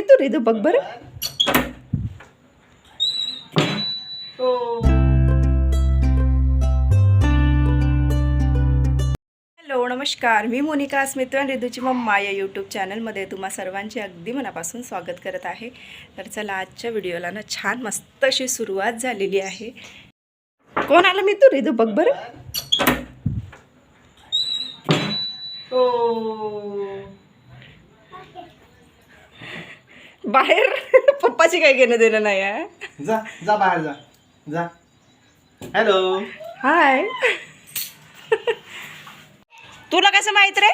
रिदू बघ बरं. हॅलो नमस्कार. मी मोनिका स्मित आणि रिदूची मम्मा या यूट्यूब चॅनलमध्ये तुम्हा सर्वांचे अगदी मनापासून स्वागत करत आहे. तर चला आजच्या व्हिडिओला ना छान मस्त अशी सुरुवात झालेली आहे. कोण आलं मी तू रिदू? बघ बरं. बाहेर. पप्पाची काही घेणं देणं नाही आहे. जा जा बाहेर जा. जा. हॅलो हाय तुला कसं माहीत रे?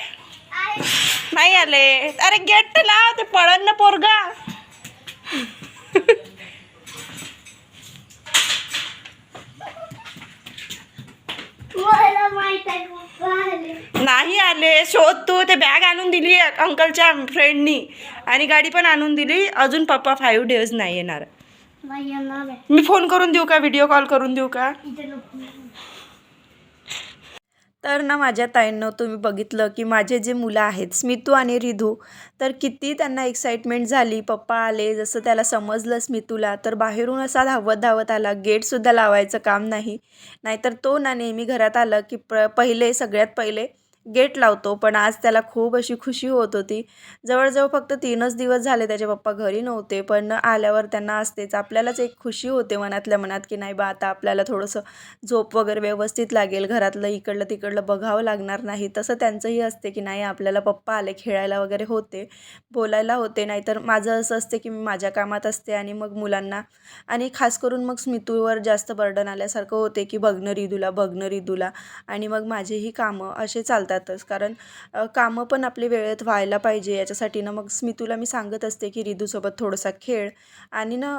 नाही आले. अरे गेट लाव ते पळण ना पोरगा. माहीत आहे नाही आले. शोध तू. ते बॅग आणून दिली अंकलच्या फ्रेंडनी आणि गाडी पण आणून दिली. अजून पप्पा फाईव्ह डेज नाही येणार. मी फोन करून देऊ का? व्हिडिओ कॉल करून देऊ का? तर ना माझ्या ताईंनं तुम्ही बघितलं की माझे जे मुलं आहेत स्मितू आणि रिधू तर किती त्यांना एक्साइटमेंट झाली. पप्पा आले जसं त्याला समजलं स्मितूला तर बाहेरून असा धावत धावत आला गेटसुद्धा लावायचं काम नाही. नाहीतर तो ना नेहमी घरात आलं की प्र पहिले सगळ्यात पहिले गेट लावतो पण आज त्याला खूप अशी खुशी होत होती. जवळजवळ फक्त तीनच दिवस झाले त्याचे पप्पा घरी नव्हते पण आल्यावर त्यांना असतेच. आपल्यालाच एक खुशी होते मनातल्या मनात की नाही बा आता आपल्याला थोडंसं झोप वगैरे व्यवस्थित लागेल घरातलं इकडलं तिकडलं बघावं लागणार नाही. तसं त्यांचंही असते की नाही आपल्याला पप्पा आले खेळायला वगैरे होते बोलायला होते. नाहीतर माझं असं असते की मी माझ्या कामात असते आणि मग मुलांना आणि खास करून मग स्मितूवर जास्त बर्डन आल्यासारखं होते की बघणं रिदूला बघणं रिदूला. आणि मग माझेही कामं असे चालतात. जातातच. कारण कामं पण आपली वेळेत व्हायला पाहिजे. याच्यासाठी ना मग स्मितूला मी सांगत असते की रिदूसोबत थोडासा खेळ. आणि ना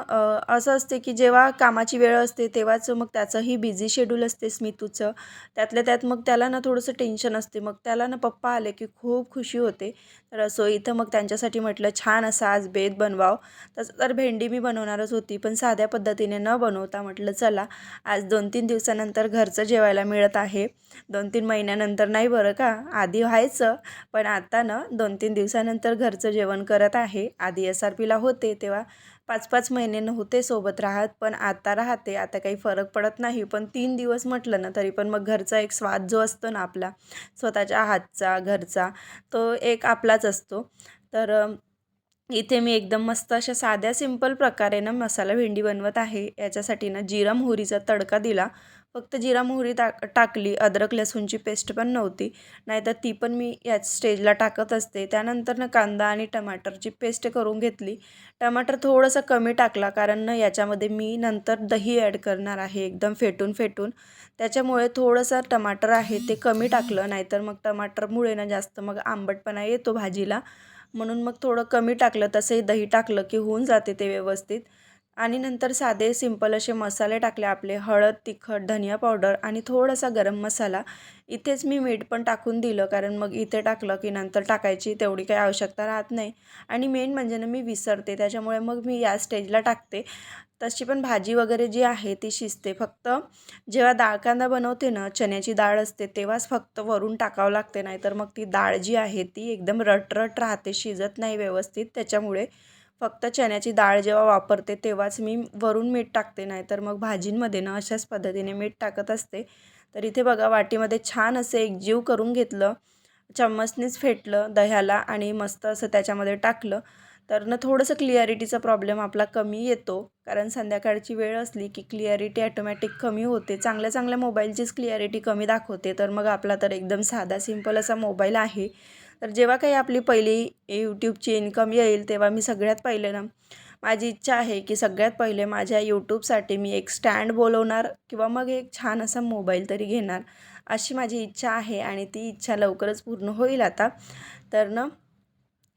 असं असते की जेव्हा कामाची वेळ असते तेव्हाच मग त्याचंही बिझी शेड्यूल असते स्मितूचं. त्यातल्या त्यात मग त्याला ना थोडंसं टेन्शन असते. मग त्याला ना पप्पा आले की खूप खुशी होते. तर असो इथं मग त्यांच्यासाठी म्हटलं छान असा आज बेत बनवाव. तसं तर भेंडी मी बनवणारच होती पण साध्या पद्धतीने न बनवता म्हटलं चला आज दोन तीन दिवसानंतर घरचं जेवायला मिळत आहे. दोन तीन महिन्यानंतर नाही बरं का? आधी व्हायचं पण आता ना दोन तीन दिवसानंतर घरचं जेवण करत आहे. आधी एस आर पीला होते तेव्हा पाच पाच महिने नव्हते सोबत राहत पण आता राहते. आता काही फरक पडत नाही पण तीन दिवस म्हटलं ना तरी पण मग घरचा एक स्वाद जो असतो ना आपला स्वतःच्या हातचा घरचा तो एक आपलाच असतो. तर इथे मी एकदम मस्त अशा साध्या सिंपल प्रकारे ना मसाला भेंडी बनवत आहे. याच्यासाठी ना जिरा मोहरीचा तडका दिला. फक्त जिरा मोहरी टाक टाकली अद्रक लसूणची पेस्ट पण नव्हती. नाहीतर ती पण मी याच स्टेजला टाकत असते. त्यानंतर ना कांदा आणि टमाटरची पेस्ट करून घेतली. टमाटर थोडंसं कमी टाकला कारण ना याच्यामध्ये मी नंतर दही ॲड करणार आहे. एकदम फेटून फेटून. त्याच्यामुळे थोडंसं टमाटर आहे ते कमी टाकलं. नाहीतर मग टमाटरमुळे ना जास्त मग आंबटपणा येतो भाजीला. म्हणून मग थोडं कमी टाकलं. तसंही दही टाकलं की होऊन जाते ते व्यवस्थित. आणि नंतर साधे सिंपल असे मसाले टाकले आपले. हळद तिखट धनिया पावडर आणि थोडासा गरम मसाला. इथेच मी मीठ पण टाकून दिलं कारण मग इथे टाकलं की नंतर टाकायची तेवढी काही आवश्यकता राहत नाही. आणि मेन म्हणजे ना मी विसरते त्याच्यामुळे मग मी या स्टेजला टाकते. तशी पण भाजी वगैरे जी आहे ती शिजते. फक्त जेव्हा डाळ कांदा बनवते ना चण्याची डाळ असते तेव्हाच फक्त वरून टाकावं लागते. नाहीतर मग ती डाळ जी आहे ती एकदम रटरट राहते शिजत नाही व्यवस्थित. त्याच्यामुळे फक्त चण्याची डाळ जेव्हा वापरते तेव्हाच मी वरून मीठ टाकते नाही तर मग भाजींमध्ये ना अशाच पद्धतीने मीठ टाकत असते. तर इथे बघा वाटीमध्ये छान असे एकजीव करून घेतलं चम्मचनीच फेटलं दह्याला आणि मस्त असं त्याच्यामध्ये टाकलं. तर ना थोडंसं क्लिअरिटीचा प्रॉब्लेम आपला कमी येतो कारण संध्याकाळची वेळ असली की क्लिअरिटी ॲटोमॅटिक कमी होते. चांगल्या चांगल्या मोबाईलचीच क्लिअरिटी कमी दाखवते. तर मग आपला तर एकदम साधा सिंपल असा मोबाईल आहे. तर जेव्हा काही आपली पहिली यूट्यूबची इन्कम येईल तेव्हा मी सगळ्यात पहिले ना माझी इच्छा आहे की सगळ्यात पहिले माझ्या यूट्यूबसाठी मी एक स्टँड बोलवणार किंवा मग एक छान असा मोबाईल तरी घेणार अशी माझी इच्छा आहे आणि ती इच्छा लवकरच पूर्ण होईल आता. तर ना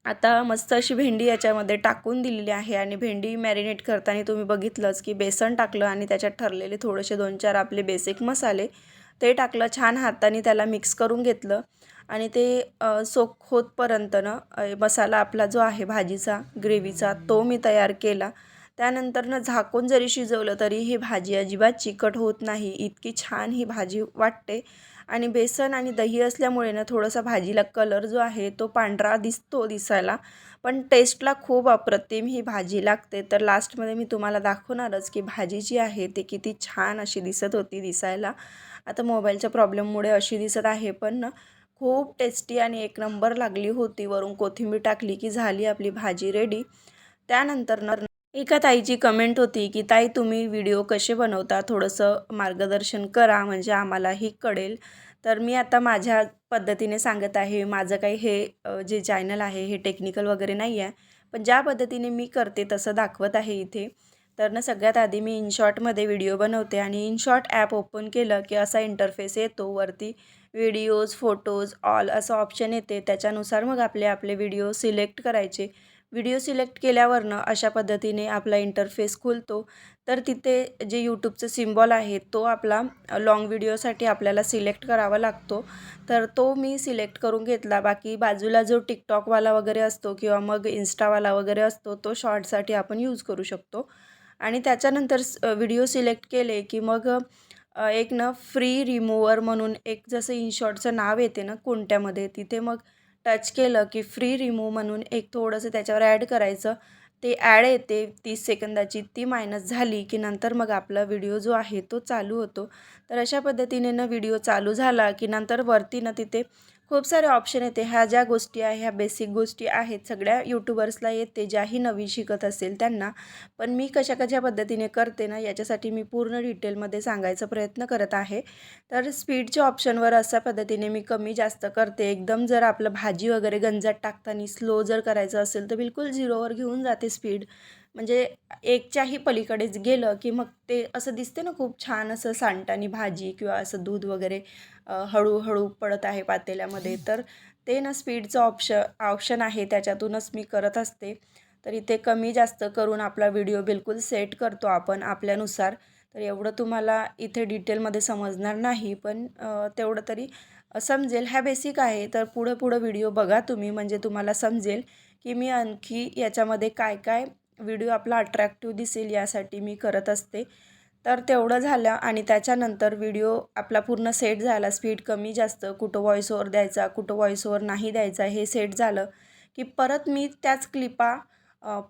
आता मस्त अशी भेंडी याच्यामध्ये टाकून दिलेली आहे आणि भेंडी मॅरिनेट करताना तुम्ही बघितलंच की बेसन टाकलं आणि त्याच्यात ठरलेले थोडेसे दोन चार आपले बेसिक मसाले ते टाकलं छान हाताने त्याला मिक्स करून घेतलं. आणि ते सोक होतपर्यंत ना मसाला आपला जो आहे भाजीचा ग्रेव्हीचा तो मी तयार केला. त्यानंतर ना झाकून जरी शिजवलं तरी ही भाजी अजिबात चिकट होत नाही. इतकी छान ही भाजी वाटते. आणि बेसन आणि दही असल्यामुळे ना थोडासा भाजीला कलर जो आहे तो पांढरा दिसतो दिसायला. पण टेस्टला खूप अप्रतिम ही भाजी लागते. तर लास्टमध्ये मी तुम्हाला दाखवणारच की भाजी जी आहे ती किती छान अशी दिसत होती दिसायला. आता मोबाईलच्या प्रॉब्लेममुळे अशी दिसत आहे पण ना खूप टेस्टी आणि एक नंबर लागली होती. वरून कोथिंबीर टाकली की झाली आपली भाजी रेडी त्यानंतर न एका ताईची कमेंट होती की ताई तुम्ही व्हिडिओ कसे बनवता? थोडंसं मार्गदर्शन करा म्हणजे आम्हालाही कळेल. तर मी आता माझ्या पद्धतीने सांगत आहे. माझं काही हे जे चॅनल आहे हे टेक्निकल वगैरे नाही आहे पण ज्या पद्धतीने मी करते तसं दाखवत आहे इथे. तर ना सगळ्यात आधी मी इनशॉटमध्ये व्हिडिओ बनवते आणि इनशॉर्ट ॲप ओपन केलं की असा इंटरफेस येतो. वरती व्हिडिओज फोटोज ऑल असं ऑप्शन येते. त्याच्यानुसार मग आपले आपले व्हिडिओ सिलेक्ट करायचे. व्हिडिओ सिलेक्ट केल्यावरनं अशा पद्धतीने आपला इंटरफेस खुलतो. तर तिथे जे यूट्यूबचं सिम्बॉल आहे तो आपला लॉंग व्हिडिओसाठी आपल्याला सिलेक्ट करावा लागतो. तर तो मी सिलेक्ट करून घेतला. बाकी बाजूला जो टिकटॉकवाला वगैरे असतो किंवा मग इन्स्टावाला वगैरे असतो तो शॉर्टसाठी आपण यूज करू शकतो. आणि त्याच्यानंतर व्हिडिओ सिलेक्ट केले की मग एक ना फ्री रिमूवर म्हणून एक जसं इनशॉर्टचं नाव येते ना कोणत्यामध्ये तिथे मग टच केलं की फ्री रिमूव्ह म्हणून एक थोडंसं त्याच्यावर ॲड करायचं. ते ॲड येते तीस सेकंदाची ती मायनस झाली की नंतर मग आपला व्हिडिओ जो आहे तो चालू होतो. तर अशा पद्धतीने ना व्हिडिओ चालू झाला की नंतर वरती ना तिथे खूप सारे ऑप्शन येते ह्या ज्या गोष्टी आहे ह्या बेसिक गोष्टी आहेत सगळ्या यूट्यूबर्सला येते ज्याही नवीन शिकत असेल त्यांना. पण मी कशा कशा पद्धतीने करते ना याच्यासाठी मी पूर्ण डिटेलमध्ये सांगायचा प्रयत्न करत आहे. तर स्पीडच्या ऑप्शनवर अशा पद्धतीने मी कमी जास्त करते. एकदम जर आपलं भाजी वगैरे गंजात टाकताना स्लो जर करायचं असेल तर बिलकुल झिरोवर घेऊन जाते स्पीड म्हणजे एकच्याही पलीकडेच गेलं की मग ते असं दिसते ना खूप छान असं सांडटानी भाजी किंवा असं दूध वगैरे हळूहळू पडत आहे पातेल्यामध्ये तर ते ना स्पीडचं ऑप्शन ऑप्शन आहे. त्याच्यातूनच मी करत असते. तर इथे कमी जास्त करून आपला व्हिडिओ बिलकुल सेट करतो आपण आपल्यानुसार. तर एवढं तुम्हाला इथे डिटेलमध्ये समजणार नाही पण तेवढं तरी समजेल. ह्या बेसिक आहे. तर पुढं पुढं व्हिडिओ बघा तुम्ही. म्हणजे तुम्हाला समजेल की मी आणखी याच्यामध्ये काय काय व्हिडिओ आपला अट्रॅक्टिव्ह दिसेल यासाठी मी करत असते. तर तेवढं झालं आणि त्याच्यानंतर व्हिडिओ आपला पूर्ण सेट झाला. स्पीड कमी जास्त कुठं व्हॉइस ओवर द्यायचा कुठं व्हॉइस ओवर नाही द्यायचा हे सेट झालं की परत मी त्याच क्लिपा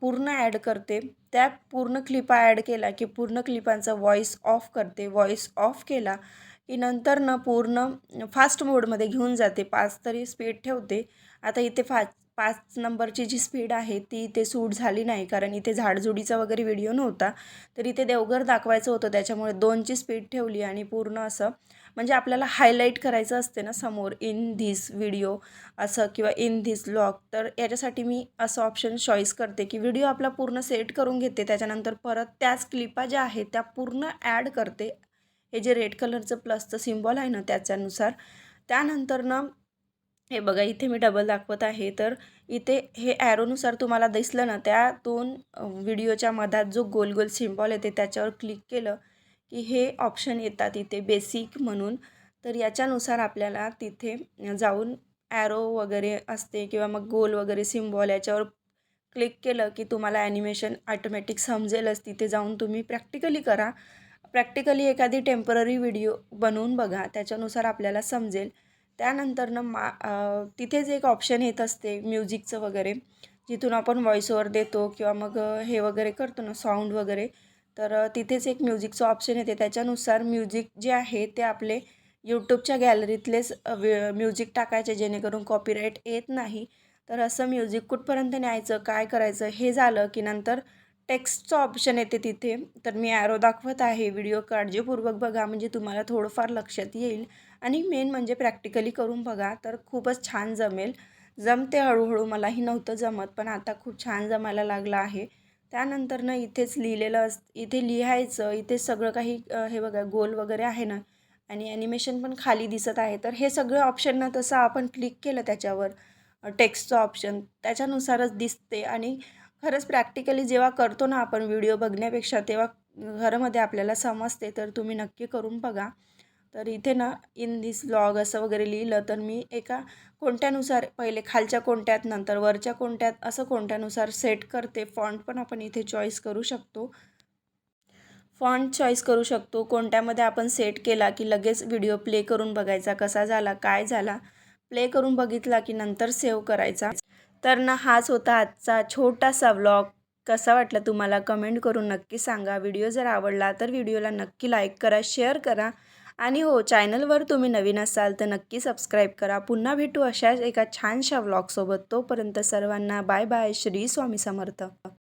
पूर्ण ॲड करते. त्या पूर्ण क्लिपा ॲड केला की पूर्ण क्लिपांचा व्हॉइस ऑफ करते. व्हॉइस ऑफ केला की नंतर न पूर्ण फास्ट मोडमध्ये घेऊन जाते. पाच तरी स्पीड ठेवते. आता इथे फास्ट पाच नंबरची जी स्पीड आहे ती इथे सूट झाली नाही. कारण इथे झाडझुडीचा वगैरे व्हिडिओ नव्हता. तर इथे देवघर दाखवायचं होतं त्याच्यामुळे दोनची स्पीड ठेवली आणि पूर्ण असं म्हणजे आपल्याला हायलाईट करायचं असते ना समोर इन धिस व्हिडिओ असं किंवा इन धिस लॉग तर याच्यासाठी मी असं ऑप्शन चॉईस करते की व्हिडिओ आपला पूर्ण सेट करून घेते त्याच्यानंतर परत त्याच क्लिपा ज्या आहेत त्या पूर्ण ॲड करते. हे जे रेड कलरचं प्लसचं सिम्बॉल आहे ना त्याच्यानुसार. त्यानंतर ना हे बघा इथे मी डबल दाखवत आहे. तर इथे हे ॲरोनुसार तुम्हाला दिसलं ना त्या दोन व्हिडिओच्या मधात जो गोल गोल सिम्बॉल येते त्याच्यावर क्लिक केलं की हे ऑप्शन येतात इथे बेसिक म्हणून. तर याच्यानुसार आपल्याला तिथे जाऊन ॲरो वगैरे असते किंवा मग गोल वगैरे सिम्बॉल याच्यावर क्लिक केलं की तुम्हाला ॲनिमेशन ऑटोमॅटिक समजेलच. तिथे जाऊन तुम्ही प्रॅक्टिकली करा. प्रॅक्टिकली एखादी टेंपररी व्हिडिओ बनवून बघा त्याच्यानुसार आपल्याला समजेल. त्यानंतरनं मा तिथेच एक ऑप्शन येत असते म्युझिकचं वगैरे जिथून आपण व्हॉइस ओवर देतो किंवा मग हे वगैरे करतो ना साऊंड वगैरे तर तिथेच एक म्युझिकचं ऑप्शन येते. त्याच्यानुसार म्युझिक जे आहे ते आपले यूट्यूबच्या गॅलरीतलेच म्युझिक टाकायचे जेणेकरून कॉपीराईट येत नाही. तर असं म्युझिक कुठपर्यंत न्यायचं काय करायचं हे झालं की नंतर टेक्स्टचं ऑप्शन येते तिथे. तर मी ॲरो दाखवत आहे. व्हिडिओ काळजीपूर्वक बघा म्हणजे तुम्हाला थोडंफार लक्षात येईल. आणि मेन म्हणजे प्रॅक्टिकली करून बघा तर खूपच छान जमेल. जमते हळूहळू मलाही नव्हतं जमत पण आता खूप छान जमायला लागलं आहे. त्यानंतर ना इथेच लिहिलेलं अस इथे लिहायचं इथे सगळं काही हे बघा गोल वगैरे आहे ना आणि ॲनिमेशन पण खाली दिसत आहे. तर हे सगळं ऑप्शन ना तसं आपण क्लिक केलं त्याच्यावर टेक्स्टचं ऑप्शन त्याच्यानुसारच दिसते. आणि खरंच प्रॅक्टिकली जेव्हा करतो ना आपण व्हिडिओ बघण्यापेक्षा तेव्हा घरामध्ये आपल्याला समजते तर तुम्ही नक्की करून बघा. तर इथे ना इन दिस ब्लॉग असं वगैरे लिहिलं तर मी एका कोणत्यानुसार पहिले खालच्या कोणत्यात नंतर वरच्या कोणत्यात असं कोणत्यानुसार सेट करते. फॉन्ट पण आपण इथे चॉईस करू शकतो. फॉन्ट चॉईस करू शकतो. कोणत्यामध्ये आपण सेट केला की लगेच व्हिडिओ प्ले करून बघायचा कसा झाला काय झाला. प्ले करून बघितला की नंतर सेव्ह करायचा. तर ना हाच होता आजचा छोटासा व्लॉग कसा वाटला तुम्हाला कमेंट करून नक्की सांगा. व्हिडिओ जर आवडला तर व्हिडिओला नक्की लाईक करा शेअर करा. आणि हो चॅनलवर तुम्ही नवीन असाल तर नक्की सबस्क्राईब करा. पुन्हा भेटू अशाच एका छानशा व्लॉगसोबत तोपर्यंत सर्वांना बाय बाय श्री स्वामी समर्थ.